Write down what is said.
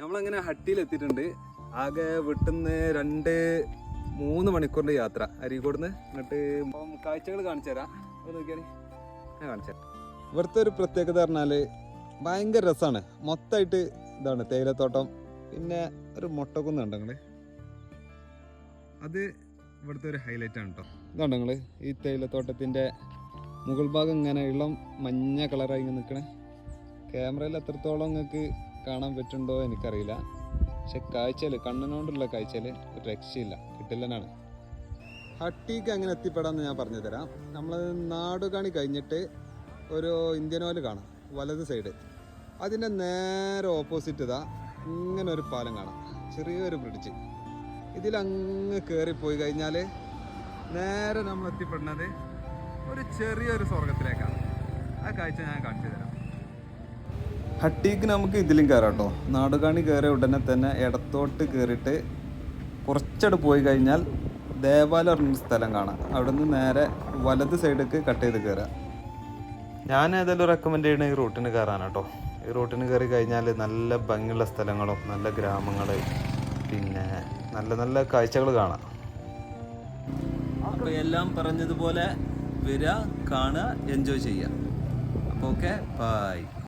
നമ്മളങ്ങനെ ഹട്ടിയിലെത്തിയിട്ടുണ്ട്. ആകെ വിട്ടുന്ന് രണ്ട് മൂന്ന് മണിക്കൂറിന്റെ യാത്ര. അരീക്കോടുന്ന് എന്നിട്ട് കാഴ്ചകൾ കാണിച്ചു തരാം. നോക്കിയാൽ ഞാൻ കാണിച്ചു തരാം. ഇവിടുത്തെ ഒരു പ്രത്യേകത പറഞ്ഞാൽ ഭയങ്കര രസമാണ് മൊത്തമായിട്ട് ഇതാണ് തേയിലത്തോട്ടം. പിന്നെ ഒരു മുട്ടക്കുന്ന് കണ്ടോ നിങ്ങൾ അത് ഇവിടുത്തെ ഒരു ഹൈലൈറ്റ് ആണ് കേട്ടോ ഇതാണ് നിങ്ങൾ ഈ തേയിലത്തോട്ടത്തിന്റെ മുകൾ ഭാഗം ഇങ്ങനെ ഇളം മഞ്ഞ കളറായി ഇങ്ങനെ നിൽക്കണേ ക്യാമറയിൽ എത്രത്തോളം നിങ്ങൾക്ക് കാണാൻ പറ്റുണ്ടോ എനിക്കറിയില്ല. പക്ഷെ കാഴ്ചയിൽ കണ്ണിനോണ്ടുള്ള കാഴ്ചയിൽ ഒരു രക്ഷയില്ല. കിട്ടില്ലനാണ് ഹട്ടിക്ക് അങ്ങനെ എത്തിപ്പെടാമെന്ന് ഞാൻ പറഞ്ഞു തരാം നമ്മൾ നാടുകാണി കഴിഞ്ഞിട്ട് ഒരു ഇന്ത്യൻ ഓയിൽ കാണാം വലത് സൈഡ്. അതിന്റെ നേരെ ഓപ്പോസിറ്റ് ഇതാ ഇങ്ങനെ ഒരു പാലം കാണാം. ചെറിയൊരു ബ്രിഡ്ജ്. ഇതിലങ്ങ് കയറിപ്പോയി കഴിഞ്ഞാൽ നേരെ നമ്മൾ എത്തിപ്പെടുന്നത് ഒരു ചെറിയൊരു സ്വർഗത്തിലേക്കാണ് ആ കാഴ്ച ഞാൻ കാണിച്ചു തരാം ഹട്ടീക്ക് നമുക്ക് ഇതിലും കയറാം കേട്ടോ നാടുകാണി കയറിയ ഉടനെ തന്നെ ഇടത്തോട്ട് കയറിയിട്ട് കുറച്ചട് പോയി കഴിഞ്ഞാൽ ദേവാലയം പറഞ്ഞ സ്ഥലം കാണാം. അവിടെ നിന്ന് നേരെ വലത് സൈഡിലേക്ക് കട്ട് ചെയ്ത് കയറാം ഞാൻ ഏതായാലും റെക്കമെൻഡ് ചെയ്യണ ഈ റൂട്ടിന് കയറാനാട്ടോ ഈ റൂട്ടിന് കയറി കഴിഞ്ഞാൽ നല്ല ഭംഗിയുള്ള സ്ഥലങ്ങളും നല്ല ഗ്രാമങ്ങൾ പിന്നെ നല്ല നല്ല കാഴ്ചകൾ കാണാം. അപ്പോൾ എല്ലാം പറഞ്ഞതുപോലെ വരിക കാണുക എൻജോയ് ചെയ്യുക. അപ്പോൾ ഓക്കെ ബൈ